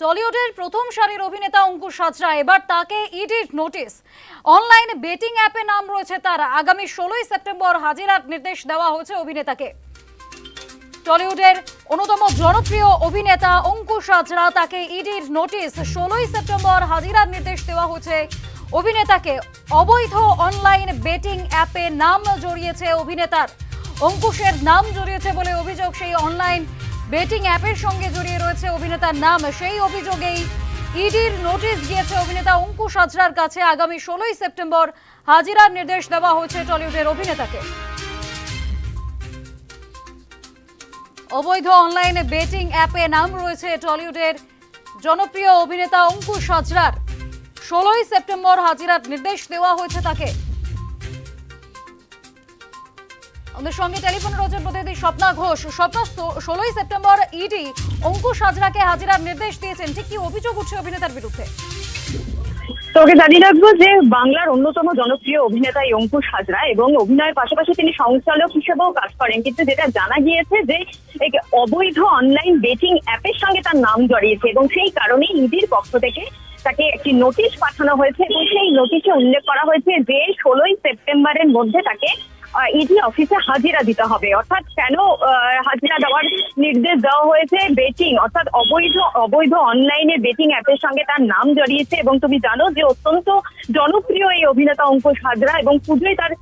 টলিউডের প্রথম সারির অভিনেতা অঙ্কুশ হাজরা এবার তাকে ইডির নোটিশ। অনলাইন বেটিং অ্যাপে নাম রয়েছে তার। আগামী ষোলোই সেপ্টেম্বর হাজিরার নির্দেশ দেওয়া হয়েছে অভিনেতাকে। টলিউডের অন্যতম জনপ্রিয় অভিনেতা অঙ্কুশ হাজরা তাকে ইডির নোটিশ ষোলোই সেপ্টেম্বর হাজিরার নির্দেশ দেওয়া হয়েছে। অভিনেতাকে অবৈধ অনলাইন বেটিং অ্যাপে নাম জড়িয়েছে অভিনেতার। অঙ্কুশের নাম জড়িয়েছে বলে অভিযোগ সেই অনলাইন বেটিং অ্যাপের সঙ্গে জড়িয়ে রয়েছে অভিনেতার নাম। সেই অভিযোগেই ইডির নোটিশ গিয়েছে অভিনেতা অঙ্কুশ হাজরার কাছে। আগামী ষোলোই সেপ্টেম্বর হাজিরার নির্দেশ দেওয়া হয়েছে টলিউডের অভিনেতাকে। অবৈধ অনলাইনে বেটিং অ্যাপে নাম রয়েছে টলিউডের জনপ্রিয় অভিনেতা অঙ্কুশ হাজরার ষোলোই সেপ্টেম্বর হাজিরার নির্দেশ দেওয়া হয়েছে তাকে। আমাদের সঙ্গে টেলিফোনে রয়েছেন প্রতিনিধি স্বপ্না ঘোষ। স্বপ্না ষোলোই সেপ্টেম্বর ইডি অঙ্কুশ হাজরাকে হাজিরার নির্দেশ দিয়েছেন। ঠিক কি অভিযোগ উঠছে অভিনেতার বিরুদ্ধে? তোকে জানিয়ে রাখব যে বাংলার অন্যতম জনপ্রিয় অভিনেতা অঙ্কুশ হাজরা এবং অভিনয়ের পাশাপাশি তিনি সংচালক হিসেবেও কাজ করেন। কিন্তু যেটা জানা গিয়েছে যে অবৈধ অনলাইন বেটিং অ্যাপের সঙ্গে তার নাম জড়িয়েছে এবং সেই কারণেই ইডির পক্ষ থেকে তাকে একটি নোটিশ পাঠানো হয়েছে এবং সেই নোটিশে উল্লেখ করা হয়েছে যে ষোলোই সেপ্টেম্বরের মধ্যে তাকে ইডি অফিসে হাজিরা দিতে হবে। অর্থাৎ কেন হাজিরা দেওয়ার নির্দেশ দেওয়া হয়েছে? বেটিং অর্থাৎ অবৈধ অবৈধ অনলাইনে বেটিং অ্যাপের সঙ্গে তার নাম জড়িয়েছে এবং তুমি জানো যে অত্যন্ত জনপ্রিয় এই অভিনেতা অঙ্কুশ হাজরা এবং পুজোয় তার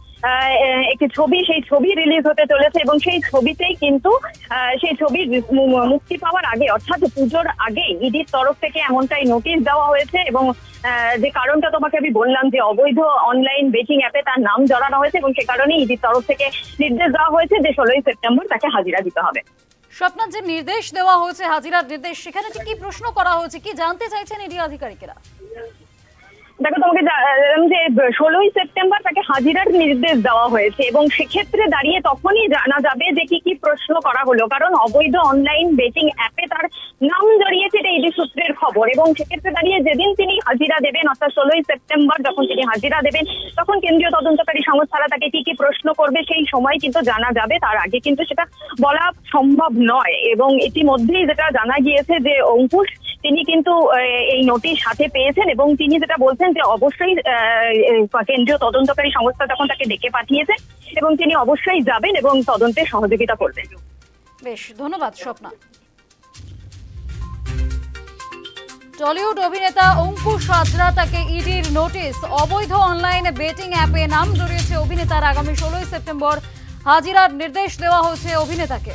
একটি ছবি, সেই ছবি রিলিজ হতে চলেছে এবং সেই ছবিতেই কিন্তু সেই ছবি মুক্তি পাওয়ার আগে, অর্থাৎ পুজোর আগে ইডির তরফ থেকে এমনটাই নোটিশ দেওয়া হয়েছে এবং যে কারণটা তোমাকে আমি বললাম যে অবৈধ অনলাইন বেটিং অ্যাপে তার নাম জড়ানো হয়েছে এবং সে কারণে ইডির তরফ থেকে নির্দেশ দেওয়া হয়েছে যে ষোলোই সেপ্টেম্বর তাকে হাজিরা দিতে হবে। স্বপ্নার যে নির্দেশ দেওয়া হয়েছে, হাজিরার নির্দেশ, সেখানে কি প্রশ্ন করা হয়েছে, কি জানতে চাইছেন ইডি আধিকারিকেরা? দেখো, তোমাকে যে ষোলোই সেপ্টেম্বর তাকে হাজিরার নির্দেশ দেওয়া হয়েছে এবং সেক্ষেত্রে দাঁড়িয়ে তখনই জানা যাবে যে কি কি প্রশ্ন করা হলো। কারণ অবৈধ অনলাইন বেটিং অ্যাপে তার নাম জড়িয়েছে এটা ইডি সূত্রের খবর এবং সেক্ষেত্রে দাঁড়িয়ে যেদিন তিনি হাজিরা দেবেন, অর্থাৎ ষোলোই সেপ্টেম্বর যখন তিনি হাজিরা দেবেন, তখন কেন্দ্রীয় তদন্তকারী সংস্থারা তাকে কি কি প্রশ্ন করবে সেই সময় কিন্তু জানা যাবে। তার আগে কিন্তু সেটা বলা সম্ভব নয় এবং ইতিমধ্যেই যেটা জানা গিয়েছে যে অঙ্কুশ তিনি কিন্তু এই নোটিশ হাতে পেয়েছেন এবং তিনি যেটা বলছেন যে অবশ্যই কেন্দ্রীয় তদন্তকারী সংস্থা তখন তাকে ডেকে পাঠিয়েছে এবং তিনি অবশ্যই যাবেন এবং তদন্তে সহযোগিতা করবেন। বেশ, ধন্যবাদ স্বপ্না। টলিউড অভিনেতা অঙ্কুশ হাজরা তাকে ইডির নোটিশ, অবৈধ অনলাইন বেটিং অ্যাপে নাম জড়িয়েছে অভিনেতার আগামী ষোলোই সেপ্টেম্বর। হাজিরার নির্দেশ দেওয়া হয়েছে অভিনেতাকে।